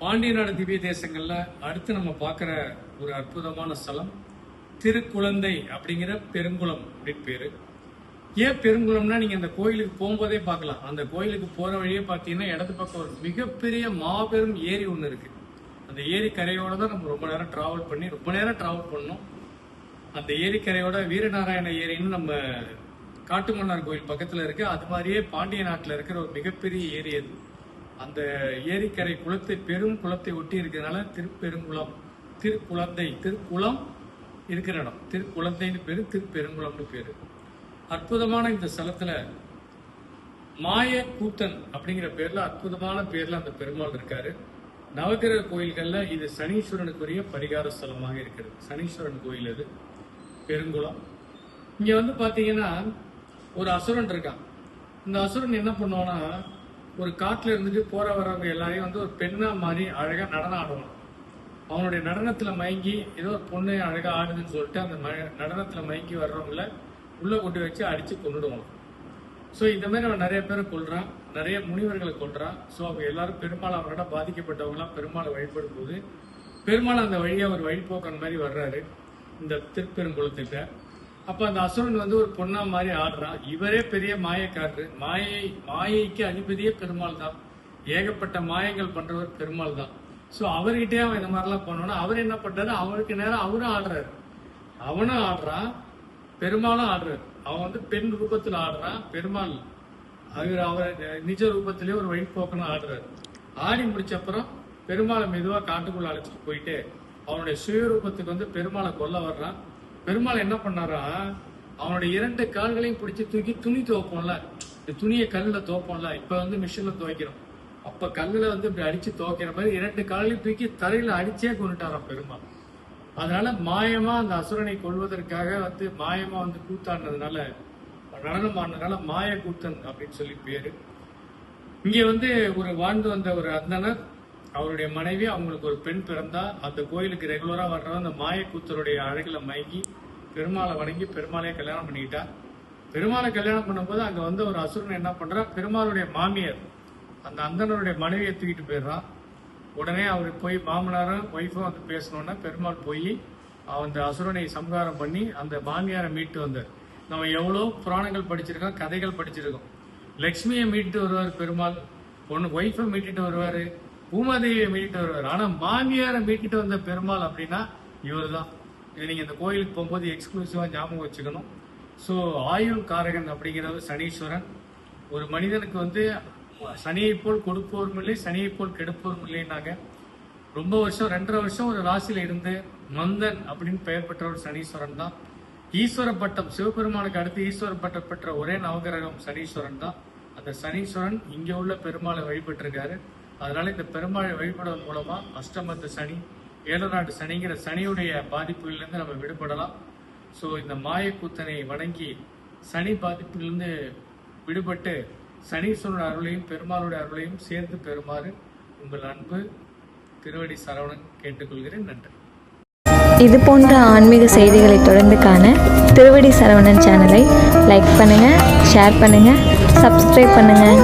பாண்டிய நாடு திவ்ய தேசங்கள்ல அடுத்து நம்ம பார்க்குற ஒரு அற்புதமான ஸ்தலம் திருக்குழந்தை அப்படிங்கிற பெருங்குளம் அப்படின்னு பேரு. ஏன் பெருங்குளம்னா நீங்க அந்த கோயிலுக்கு போகும்போதே பார்க்கலாம். அந்த கோயிலுக்கு போற வழியே பார்த்தீங்கன்னா இடது பக்கம் ஒரு மிகப்பெரிய மாபெரும் ஏரி ஒன்று இருக்கு. அந்த ஏரி கரையோட தான் நம்ம ரொம்ப நேரம் டிராவல் பண்ணி ரொம்ப நேரம் டிராவல் பண்ணோம். அந்த ஏரிக்கரையோட வீரநாராயண ஏரின்னு நம்ம காட்டுமன்னார் கோயில் பக்கத்துல இருக்கு. அது மாதிரியே பாண்டிய நாட்டில் இருக்கிற ஒரு மிகப்பெரிய ஏரி அது. அந்த ஏரிக்கரை குளத்தை பெரும் குளத்தை ஒட்டி இருக்கிறதுனால திருப்பெருங்குளம் திருக்குழந்தை திருக்குளம் இருக்கிற இடம். திருக்குழந்தைன்னு பேர் திருப்பெருங்குளம்னு பேர். அற்புதமான இந்த ஸ்தலத்தில் மாய கூத்தன் அப்படிங்கிற பேரில் அற்புதமான பேரில் அந்த பெருமாள் இருக்காரு. நவகிரக கோயில்களில் இது சனீஸ்வரனுக்குரிய பரிகார ஸ்தலமாக இருக்கிறது. சனீஸ்வரன் கோயில் அது பெருங்குளம். இங்கே வந்து பார்த்தீங்கன்னா ஒரு அசுரன் இருக்கான். இந்த அசுரன் என்ன பண்ணுவான்னா ஒரு காட்டில் இருந்துட்டு போற வரவங்க எல்லாரையும் வந்து ஒரு பெண்ணா மாதிரி அழகா நடனம் ஆடுவான் அவனுடைய நடனத்துல மயங்கி ஏதோ ஒரு பொண்ணு அழகா ஆடுதுன்னு சொல்லிட்டு அந்த ம- நடனத்துல மயங்கி வர்றவங்கள உள்ள கொண்டு வச்சு அடிச்சு கொண்டுடுவான் ஸோ இந்த மாதிரி அவன் நிறைய பேரை கொள்கிறான் நிறைய முனிவர்களை கொள்கிறான் ஸோ அவங்க எல்லாரும் பெருமாள் அவரோட பாதிக்கப்பட்டவங்களாம் பெருமாளை வழிபடும் போது பெருமாள் அந்த வழியை ஒரு வழிபோக்கன் மாதிரி வர்றாரு. இந்த திருப்பெருங்குளத்துக்கிட்ட. அப்ப அந்த அசுரன் வந்து ஒரு பொண்ணா மாதிரி ஆடுறான். இவரே பெரிய மாயக்காரரு. மாயை மாயைக்கு அதிபதியே பெருமாள் தான் ஏகப்பட்ட மாயங்கள் பண்றவர் பெருமாள் தான் ஸோ அவர்கிட்டயே அவன் இந்த மாதிரிலாம் பண்ணோன்னா அவர் என்ன பண்றாரு? அவருக்கு நேரம் அவரும் ஆடுறாரு. அவனும் ஆடுறான். பெருமாளும் ஆடுறாரு. அவன் வந்து பெண் ரூபத்தில் ஆடுறான். பெருமாள் அவர் அவர் நிஜ ரூபத்திலேயே ஒரு வழிபோக்கணும் ஆடுறாரு. ஆடி முடிச்ச அப்புறம் பெருமாளை மெதுவா காட்டுக்குள்ள அழைச்சிட்டு போயிட்டு அவனுடைய சுயரூபத்துக்கு வந்து பெருமாளை கொல்ல வர்றான். பெருமாள் என்ன பண்ணாரா அவனுடைய இரண்டு கால்களையும் பிடிச்சி தூக்கி துணி துவைப்போம்ல. இந்த துணியை கல்லுல துவைப்போம்ல. இப்ப வந்து மிஷின்ல துவைக்கிறோம். அப்ப கல்லுல வந்து இப்படி அடிச்சு துவைக்கிற மாதிரி இரண்டு காலையும் தூக்கி தரையில அடிச்சே கொண்டுட்டாராம் பெருமாள். அதனால மாயமா அந்த அசுரனை கொள்வதற்காக வந்து மாயமா வந்து கூத்தாடினதுனால நடனம் ஆனதுனால மாய கூத்தன் அப்படின்னு சொல்லி பேரு. இங்க வந்து ஒரு வாழ்ந்து வந்த ஒரு அந்தனர் அவருடைய மனைவி அவங்களுக்கு ஒரு பெண் பிறந்தா அந்த கோயிலுக்கு ரெகுலரா வர்றவன் அந்த மாய கூத்தருடைய மயங்கி பெருமாளை வணங்கி பெருமாளையே கல்யாணம் பண்ணிக்கிட்டா. பெருமாளை கல்யாணம் பண்ணும்போது அங்க வந்து ஒரு அசுரன் என்ன பண்றா? பெருமாளுடைய மாமியார் அந்த அந்தனருடைய மனைவியை தூக்கிட்டு போயிடுறான். உடனே அவர் போய் மாமனாரும் ஒய்ஃபும் வந்து பேசணுன்னா பெருமாள் போய் அந்த அசுரனை சம்ஹாரம் பண்ணி அந்த மாமியாரை மீட்டு வந்தார். நம்ம எவ்வளோ புராணங்கள் படிச்சிருக்கோம் கதைகள் படிச்சிருக்கோம். லக்ஷ்மியை மீட்டு வருவார் பெருமாள். ஒன்று ஒய்ஃபை மீட்டுட்டு வருவார். பூமாதேவியை மீட்டு வருவார். ஆனால் மாமியாரை மீட்டுட்டு வந்த பெருமாள் அப்படின்னா இவர் தான் இது நீங்கள் இந்த கோயிலுக்கு போகும்போது எக்ஸ்க்ளூசிவாக ஞாபகம் வச்சுக்கணும். ஸோ ஆயுள் காரகன் அப்படிங்கிறது சனீஸ்வரன். ஒரு மனிதனுக்கு வந்து சனியை போல் கொடுப்போரும் இல்லை சனியை போல் கெடுப்போரும் இல்லைன்னாங்க. ரொம்ப வருஷம் ரெண்டரை வருஷம் ஒரு ராசியில இருந்து மந்தன் அப்படின்னு பெயர் பெற்ற ஒரு சனீஸ்வரன் தான். ஈஸ்வர பட்டம் சிவபெருமானுக்கு அடுத்து ஈஸ்வர பட்டம் பெற்ற ஒரே நவகிரகம் சனீஸ்வரன் தான். அந்த சனீஸ்வரன் இங்கே உள்ள பெருமாளை வழிபட்டிருக்காரு. அதனால இந்த பெருமாளை வழிபடுவதன் மூலமா அஷ்டமத்து சனி ஏழநாட்டு சனிங்கிற சனியுடைய பாதிப்புகளிலிருந்து நம்ம விடுபடலாம். ஸோ இந்த மாயக்கூத்தனை வணங்கி சனி பாதிப்பிலிருந்து விடுபட்டு சனீஸ்வரன் அருளையும் பெருமாளுடைய அருளையும் சேர்ந்து பெறுமாறு உங்கள் அன்பு திருவடி சரவணன் கேட்டுக்கொள்கிறேன். நன்றி. இது போன்ற ஆன்மீக செய்திகளை தொடர்ந்து காண திருவடி சரவணன் சேனலை லைக் பண்ணுங்கள் ஷேர் பண்ணுங்கள் சப்ஸ்கிரைப் பண்ணுங்கள்